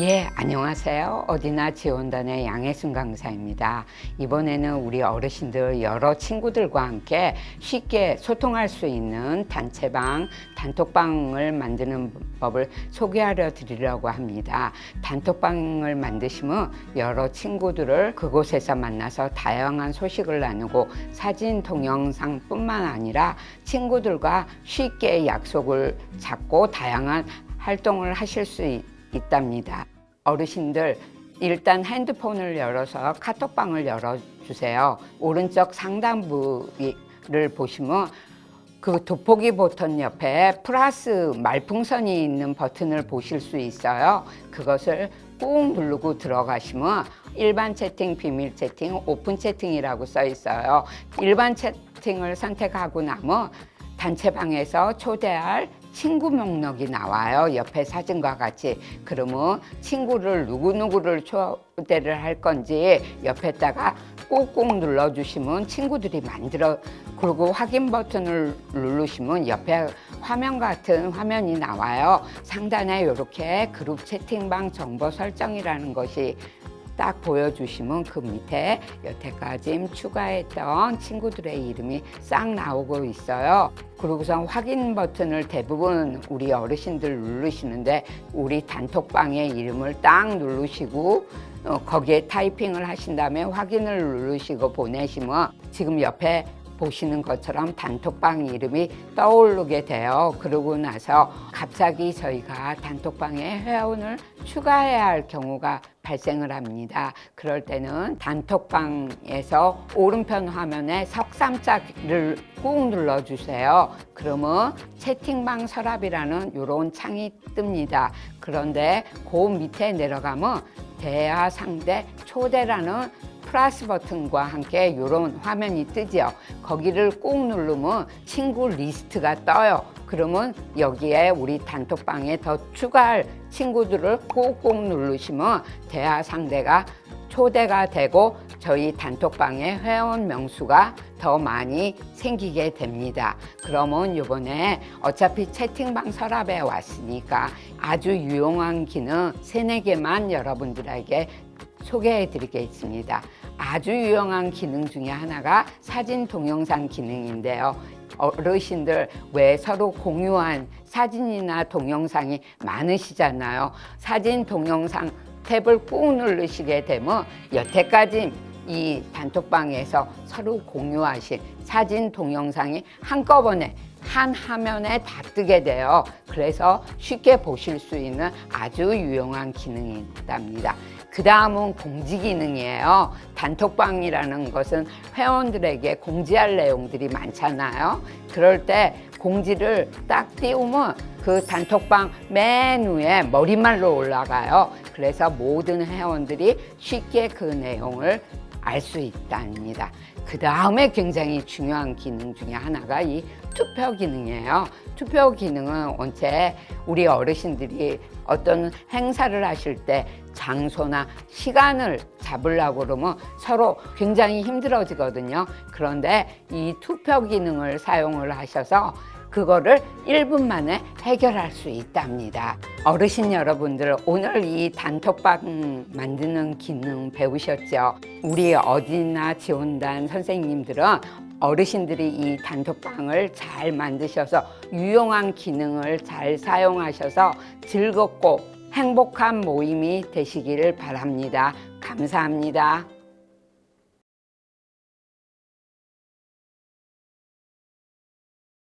예, 안녕하세요. 어디나 지원단의 양혜순 강사입니다. 이번에는 우리 어르신들 여러 친구들과 함께 쉽게 소통할 수 있는 단체방, 단톡방을 만드는 법을 소개하려 드리려고 합니다. 단톡방을 만드시면 여러 친구들을 그곳에서 만나서 다양한 소식을 나누고 사진, 동영상뿐만 아니라 친구들과 쉽게 약속을 잡고 다양한 활동을 하실 수 있, 있답니다. 어르신들 일단 핸드폰을 열어서 카톡방을 열어주세요. 오른쪽 상단부를 보시면 그 돋보기 버튼 옆에 플러스 말풍선이 있는 버튼을 보실 수 있어요. 그것을 꾹 누르고 들어가시면 일반 채팅, 비밀 채팅, 오픈 채팅이라고 써 있어요. 일반 채팅을 선택하고 나면 단체방에서 초대할 친구 목록이 나와요. 옆에 사진과 같이. 그러면 친구를 누구누구를 초대를 할 건지 옆에다가 꾹꾹 눌러주시면 친구들이 만들어, 그리고 확인 버튼을 누르시면 옆에 화면 같은 화면이 나와요. 상단에 이렇게 그룹 채팅방 정보 설정이라는 것이 딱 보여주시면 그 밑에 여태까지 추가했던 친구들의 이름이 싹 나오고 있어요. 그러고선 확인 버튼을 대부분 우리 어르신들 누르시는데 우리 단톡방의 이름을 딱 누르시고 어, 거기에 타이핑을 하신 다음에 확인을 누르시고 보내시면 지금 옆에 보시는 것처럼 단톡방 이름이 떠오르게 돼요. 그러고 나서 갑자기 저희가 단톡방에 회원을 추가해야 할 경우가 발생을 합니다. 그럴 때는 단톡방에서 오른편 화면에 석삼짝을 꾹 눌러주세요. 그러면 채팅방 서랍이라는 이런 창이 뜹니다. 그런데 그 밑에 내려가면 대화 상대 초대라는 플러스 버튼과 함께 이런 화면이 뜨죠. 거기를 꾹 누르면 친구 리스트가 떠요. 그러면 여기에 우리 단톡방에 더 추가할 친구들을 꾹꾹 누르시면 대화 상대가 초대가 되고 저희 단톡방의 회원 명수가 더 많이 생기게 됩니다. 그러면 이번에 어차피 채팅방 서랍에 왔으니까 아주 유용한 기능 세네 개만 여러분들에게 소개해 드리겠습니다. 아주 유용한 기능 중에 하나가 사진 동영상 기능인데요. 어르신들 왜 서로 공유한 사진이나 동영상이 많으시잖아요. 사진 동영상 탭을 꾹 누르시게 되면 여태까지 이 단톡방에서 서로 공유하신 사진 동영상이 한꺼번에 한 화면에 다 뜨게 돼요. 그래서 쉽게 보실 수 있는 아주 유용한 기능이 있답니다. 그 다음은 공지 기능이에요. 단톡방이라는 것은 회원들에게 공지할 내용들이 많잖아요. 그럴 때 공지를 딱 띄우면 그 단톡방 맨 위에 머리말로 올라가요. 그래서 모든 회원들이 쉽게 그 내용을 알 수 있답니다. 그 다음에 굉장히 중요한 기능 중에 하나가 이 투표 기능이에요. 투표 기능은 원체 우리 어르신들이 어떤 행사를 하실 때 장소나 시간을 잡으려고 그러면 서로 굉장히 힘들어지거든요. 그런데 이 투표 기능을 사용을 하셔서 그거를 1분 만에 해결할 수 있답니다. 어르신 여러분들 오늘 이 단톡방 만드는 기능 배우셨죠? 우리 어디나 지원단 선생님들은 어르신들이 이 단톡방을 잘 만드셔서 유용한 기능을 잘 사용하셔서 즐겁고 행복한 모임이 되시기를 바랍니다. 감사합니다.